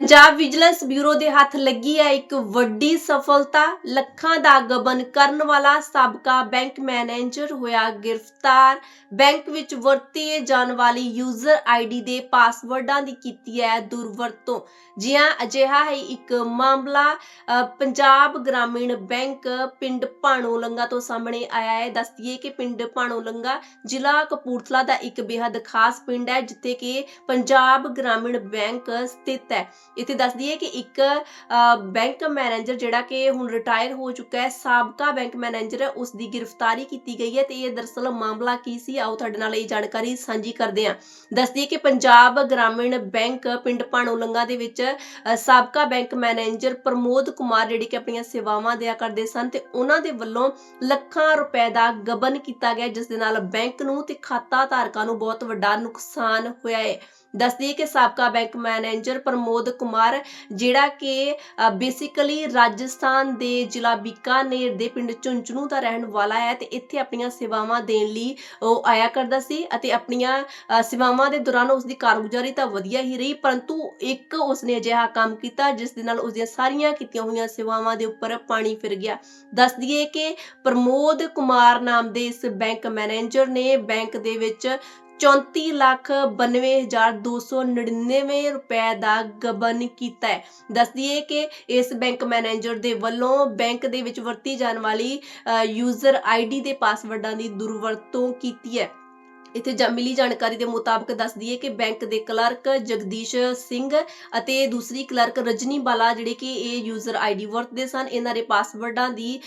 Punjab vigilance bureau ਦੇ ਹੱਥ ਲੱਗੀ ਹੈ ਇੱਕ ਵੱਡੀ ਸਫਲਤਾ। ਲੱਖਾਂ ਦਾ ਗਬਨ ਕਰਨ ਵਾਲਾ ਸਾਬਕਾ ਬੈਂਕ ਮੈਨੇਜਰ ਹੋਇਆ ਗ੍ਰਿਫਤਾਰ। ਬੈਂਕ ਵਿੱਚ ਵਰਤੇ ਜਾਣ ਵਾਲੀ ਯੂਜ਼ਰ ਆਈਡੀ ਦੇ ਪਾਸਵਰਡਾਂ ਦੀ ਕੀਤੀ ਹੈ ਦੁਰਵਰਤੋਂ। ਜੀ ਅਜਿਹਾ ਹੈ ਇੱਕ ਮਾਮਲਾ ਪੰਜਾਬ ਗ੍ਰਾਮੀਣ ਬੈਂਕ ਪਿੰਡ ਭਾਣੋਲੰਗਾ ਤੋਂ ਸਾਹਮਣੇ ਆਇਆ ਹੈ। ਦੱਸ ਕਿ ਪਿੰਡ ਭਾਣੋਲੰਗਾ ਜ਼ਿਲ੍ਹਾ ਕਪੂਰਥਲਾ ਦਾ ਇੱਕ ਬੇहद ਖਾਸ ਪਿੰਡ ਹੈ, ਜਿੱਥੇ ਕਿ ਪੰਜਾਬ ਗ੍ਰਾਮੀਣ ਬੈਂਕ ਸਥਿਤ ਹੈ। ਇੱਥੇ ਦੱਸ ਦਈਏ ਕਿ ਇੱਕ ਬੈਂਕ ਮੈਨੇਜਰ ਜਿਹੜਾ ਕਿ ਹੁਣ ਰਿਟਾਇਰ ਹੋ ਚੁੱਕਾ ਹੈ, ਸਾਬਕਾ ਬੈਂਕ ਮੈਨੇਜਰ ਹੈ, ਉਸ ਦੀ ਗ੍ਰਿਫਤਾਰੀ ਕੀਤੀ ਗਈ ਹੈ ਤੇ ਇਹ ਦਰਅਸਲ ਮਾਮਲਾ ਕੀ ਸੀ? ਆਓ ਤੁਹਾਡੇ ਨਾਲ ਇਹ ਜਾਣਕਾਰੀ ਸਾਂਝੀ ਕਰਦੇ ਹਾਂ। ਦੱਸ ਦਈਏ ਕਿ ਪੰਜਾਬ ਗ੍ਰਾਮੀਣ ਬੈਂਕ ਪਿੰਡ ਭਾਣੋਲੰਗਾ ਦੇ ਵਿੱਚ ਸਾਬਕਾ ਬੈਂਕ ਮੈਨੇਜਰ ਪ੍ਰਮੋਦ ਕੁਮਾਰ ਜਿਹੜੇ ਕਿ ਆਪਣੀਆਂ ਸੇਵਾਵਾਂ ਦਿਆ ਕਰਦੇ ਸਨ ਤੇ ਉਹਨਾਂ ਦੇ ਵੱਲੋਂ ਲੱਖਾਂ ਰੁਪਏ ਦਾ ਗਬਨ ਕੀਤਾ ਗਿਆ, ਜਿਸ ਦੇ ਨਾਲ ਬੈਂਕ ਨੂੰ ਤੇ ਖਾਤਾ ਧਾਰਕਾਂ ਨੂੰ ਬਹੁਤ ਵੱਡਾ ਨੁਕਸਾਨ ਹੋਇਆ ਹੈ। ਦੱਸ ਦਈਏ ਕਿ ਸਾਬਕਾ ਬੈਂਕ ਮੈਨੇਜਰ ਪ੍ਰਮੋਦ ਕੁਮਾਰ, ਜਿਹੜਾ ਕਿ ਬੇਸਿਕਲੀ ਰਾਜਸਥਾਨ ਦੇ ਜ਼ਿਲ੍ਹਾ ਬੀਕਾਨੇਰ ਦੇ ਪਿੰਡ ਚੁੰਚਨੂ ਦਾ ਰਹਿਣ ਵਾਲਾ ਹੈ ਤੇ ਇੱਥੇ ਆਪਣੀਆਂ ਸੇਵਾਵਾਂ ਦੇਣ ਲਈ ਉਹ ਆਇਆ ਕਰਦਾ ਸੀ ਅਤੇ ਆਪਣੀਆਂ ਸੇਵਾਵਾਂ ਦੇ ਦੌਰਾਨ ਉਸ ਦੀ ਕਾਰਗੁਜ਼ਾਰੀ ਤਾਂ ਵਧੀਆ ਹੀ ਰਹੀ, ਪਰੰਤੂ ਇੱਕ ਉਸਨੇ ਅਜਿਹਾ ਕੰਮ ਕੀਤਾ ਜਿਸ ਦੇ ਨਾਲ ਉਸਦੀਆਂ ਸਾਰੀਆਂ ਕੀਤੀਆਂ ਹੋਈਆਂ ਸੇਵਾਵਾਂ ਦੇ ਉੱਪਰ ਪਾਣੀ ਫਿਰ ਗਿਆ। ਦੱਸ ਦਈਏ ਕਿ ਪ੍ਰਮੋਦ ਕੁਮਾਰ ਨਾਮ ਦੇ ਇਸ ਬੈਂਕ ਮੈਨੇਜਰ ਨੇ ਬੈਂਕ ਦੇ ਵਿੱਚ 34 ਲੱਖ 92299 ਰੁਪਏ ਦਾ ਗਬਨ ਕੀਤਾ ਹੈ। ਦੱਸ ਦਈਏ ਕਿ ਇਸ ਬੈਂਕ ਮੈਨੇਜਰ ਦੇ ਵੱਲੋਂ ਬੈਂਕ ਦੇ ਵਿੱਚ ਵਰਤੀ ਜਾਣ ਵਾਲੀ ਯੂਜ਼ਰ ਆਈਡੀ ਦੇ ਪਾਸਵਰਡਾਂ ਦੀ ਦੁਰਵਰਤੋਂ ਕੀਤੀ ਹੈ। ਇੱਥੇ ਜਾ ਮਿਲੀ ਜਾਣਕਾਰੀ ਦੇ ਮੁਤਾਬਕ ਦੱਸ ਦਈਏ ਕਿ ਬੈਂਕ ਦੇ ਕਲਰਕ ਜਗਦੀਸ਼ ਸਿੰਘ ਅਤੇ ਦੂਸਰੀ ਕਲਰਕ ਰਜਨੀ ਬਾਲਾ, ਜਿਹੜੇ ਕਿ ਇਹ ਯੂਜ਼ਰ ਆਈਡੀ ਵਰਤਦੇ ਸਨ, ਇਹਨਾਂ ਦੇ ਪਾਸਵਰਡਾਂ ਦੀ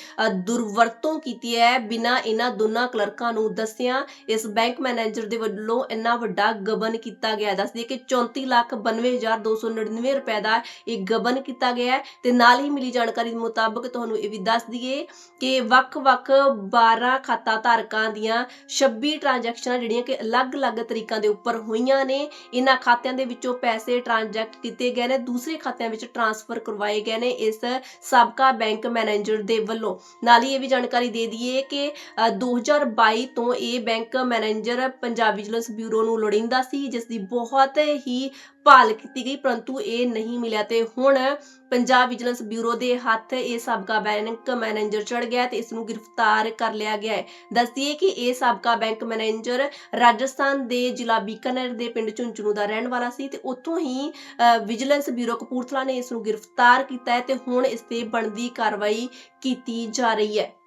ਦੁਰਵਰਤੋਂ ਕੀਤੀ ਹੈ ਬਿਨਾਂ ਇਹਨਾਂ ਦੋਨਾਂ ਕਲਰਕਾਂ ਨੂੰ ਦੱਸਿਆ, ਇਸ ਬੈਂਕ ਮੈਨੇਜਰ ਦੇ ਵੱਲੋਂ ਇੰਨਾ ਵੱਡਾ ਗਬਨ ਕੀਤਾ ਗਿਆ ਦੱਸਦੀ ਹੈ। ਦੱਸ ਦਈਏ ਕਿ 34 ਲੱਖ 92299 ਰੁਪਏ ਦਾ ਇਹ ਗਬਨ ਕੀਤਾ ਗਿਆ ਹੈ ਤੇ ਨਾਲ ਹੀ ਮਿਲੀ ਜਾਣਕਾਰੀ ਦੇ ਮੁਤਾਬਕ ਤੁਹਾਨੂੰ ਇਹ ਵੀ ਦੱਸ ਦਈਏ ਕਿ ਵੱਖ-ਵੱਖ 12 ਖਾਤਾ ਧਾਰਕਾਂ ਦੀਆਂ 26 ਟ੍ਰਾਂਜੈਕਸ਼ਨਾਂ ਜਿਹੜੀਆਂ ਕਿ ਅਲੱਗ-ਅਲੱਗ ਤਰੀਕਾਂ ਦੇ ਉੱਪਰ ਹੋਈਆਂ ਨੇ, ਇਹਨਾਂ ਖਾਤਿਆਂ ਦੇ ਵਿੱਚੋਂ ਪੈਸੇ ਟ੍ਰਾਂਜੈਕਟ ਕੀਤੇ ਗਏ ਨੇ, ਦੂਸਰੇ ਖਾਤਿਆਂ ਵਿੱਚ ਟ੍ਰਾਂਸਫਰ ਕਰਵਾਏ ਗਏ ਨੇ ਇਸ ਸਾਬਕਾ ਬੈਂਕ ਮੈਨੇਜਰ ਦੇ ਵੱਲੋਂ। ਨਾਲ ਹੀ ਇਹ ਵੀ ਜਾਣਕਾਰੀ ਦੇ ਦਈਏ ਕਿ 2022 ਤੋਂ ਇਹ bank manager Punjab vigilance bureau ਨੂੰ ਲੋੜੀਂਦਾ ਸੀ, ਜਿਸ ਦੀ ਬਹੁਤ ਹੀ ਭਾਲ ਕੀਤੀ ਗਈ, ਪਰੰਤੂ ਇਹ ਨਹੀਂ ਮਿਲਿਆ ਤੇ ਹੁਣ ਪੰਜਾਬ ਵਿਜੀਲੈਂਸ ਬਿਊਰੋ ਦੇ ਹੱਥ ਇਹ ਸਾਬਕਾ ਬੈਂਕ ਮੈਨੇਜਰ ਚੜ ਗਿਆ ਤੇ ਇਸ ਨੂੰ ਗ੍ਰਿਫਤਾਰ ਕਰ ਲਿਆ ਗਿਆ ਹੈ। ਦੱਸਦੀਏ ਕਿ ਇਹ ਸਾਬਕਾ ਬੈਂਕ ਮੈਨੇਜਰ ਰਾਜਸਥਾਨ ਦੇ ਜ਼ਿਲ੍ਹਾ ਬੀਕਾਨੇਰ ਦੇ ਪਿੰਡ ਝੁੰਝਣੂ ਦਾ ਰਹਿਣ ਵਾਲਾ ਸੀ ਤੇ ਉੱਥੋਂ ਹੀ ਅ, ਵਿਜੀਲੈਂਸ ਬਿਊਰੋ ਕਪੂਰਥਲਾ ਨੇ ਇਸ ਨੂੰ ਗ੍ਰਿਫਤਾਰ ਕੀਤਾ ਹੈ ਤੇ ਹੁਣ ਇਸ ਤੇ ਬਣਦੀ ਕਾਰਵਾਈ ਕੀਤੀ ਜਾ ਰਹੀ ਹੈ।